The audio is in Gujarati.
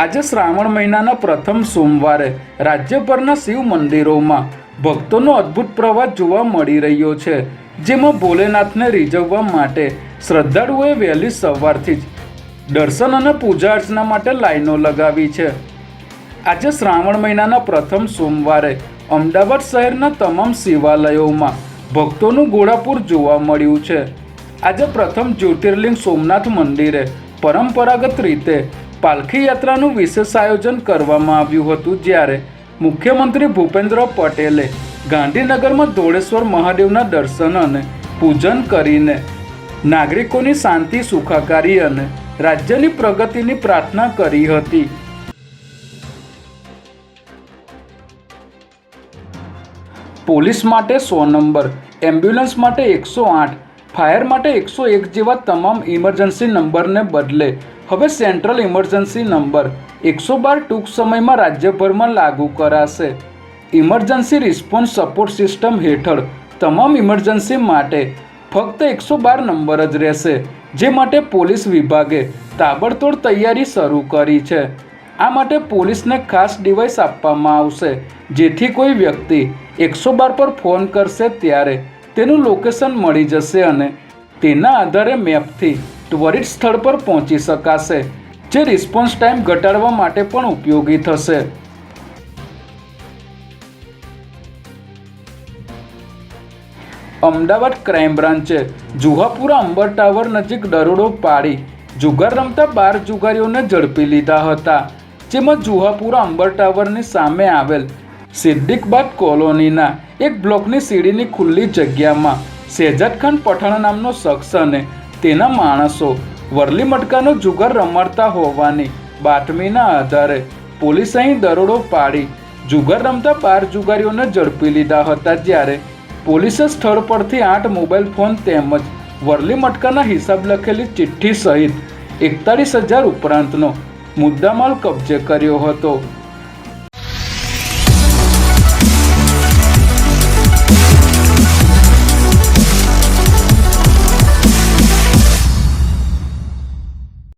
આજે શ્રાવણ મહિનાના પ્રથમ સોમવારે રાજ્યભરના શિવ મંદિરોમાં ભક્તોનો અદ્ભુત પ્રવાહ જોવા મળી રહ્યો છે, જેમાં ભોલેનાથને રીઝવવા માટે શ્રદ્ધાળુઓએ વહેલી સવારથી જ દર્શન અને પૂજા અર્ચના માટે લાઈનો લગાવી છે. આજે શ્રાવણ મહિનાના પ્રથમ સોમવારે અમદાવાદ શહેરના તમામ શિવાલયોમાં ભક્તોનું ગોળાપુર જોવા મળ્યું છે. આજે પ્રથમ જ્યોતિર્લિંગ સોમનાથ મંદિરે પરંપરાગત રીતે પાલખી યાત્રાનું વિશેષ આયોજન કરવામાં આવ્યું હતું જ્યારે મુખ્યમંત્રી ભૂપેન્દ્ર પટેલે ગાંધીનગરમાં ધોળેશ્વર મહાદેવના દર્શન અને પૂજન કરીને નાગરિકોની શાંતિ, સુખાકારી અને રાજ્યની પ્રગતિની પ્રાર્થના કરી હતી. પોલીસ માટે સો નંબર, એમ્બ્યુલન્સ માટે એકસો આઠ ફાયર માટે એકસો એક જેવા તમામ ઇમરજન્સી નંબરને બદલે. હવે સેન્ટ્રલ ઇમરજન્સી નંબર એકસો બાર ટૂંક સમયમાં રાજ્યભરમાં લાગુ કરાશે. ઇમરજન્સી રિસ્પોન્સ સપોર્ટ સિસ્ટમ હેઠળ તમામ ઇમરજન્સી માટે ફક્ત એકસો બાર નંબર જ રહેશે, જે માટે પોલીસ વિભાગે તાબડતોડ તૈયારી શરૂ કરી છે. આ માટે પોલીસને ખાસ ડિવાઇસ આપવામાં આવશે, જેથી કોઈ વ્યક્તિ એકસો બાર પર ફોન કરશે ત્યારે તેનું લોકેશન મળી જશે અને તેના આધારે મેપથી ત્વરિત સ્થળ પર પહોંચી શકાશે, જે રિસ્પોન્સ ટાઈમ ઘટાડવા માટે પણ ઉપયોગી થશે. અમદાવાદ ક્રાઇમ બ્રાન્ચે જુહાપુરા અંબર ટાવર નજીક દરોડો પાડી જુગાર રમતા બાર જુગારીઓને ઝડપી લીધા હતા, જેમાં જુહાપુરા અંબર ટાવરની સામે આવેલ સિદ્દીકબાદ કોલોનીના એક બ્લોકની સીડીની ખુલ્લી જગ્યામાં શહેજાદ ખાન પઠાણ નામનો શખ્સ અને તેના માણસો વરલી મટકાનો જુગાર રમાડતા હોવાની બાતમીના આધારે પોલીસ અહીં દરોડો પાડી જુગાર રમતા બાર જુગારીઓને ઝડપી લીધા હતા જ્યારે પોલીસે સ્થળ પરથી આઠ મોબાઈલ ફોન તેમજ વરલી મટકાના હિસાબ લખેલી ચિઠ્ઠી સહિત એકતાળીસ હજાર ઉપરાંતનો મુદ્દામાલ કબજે કર્યો હતો.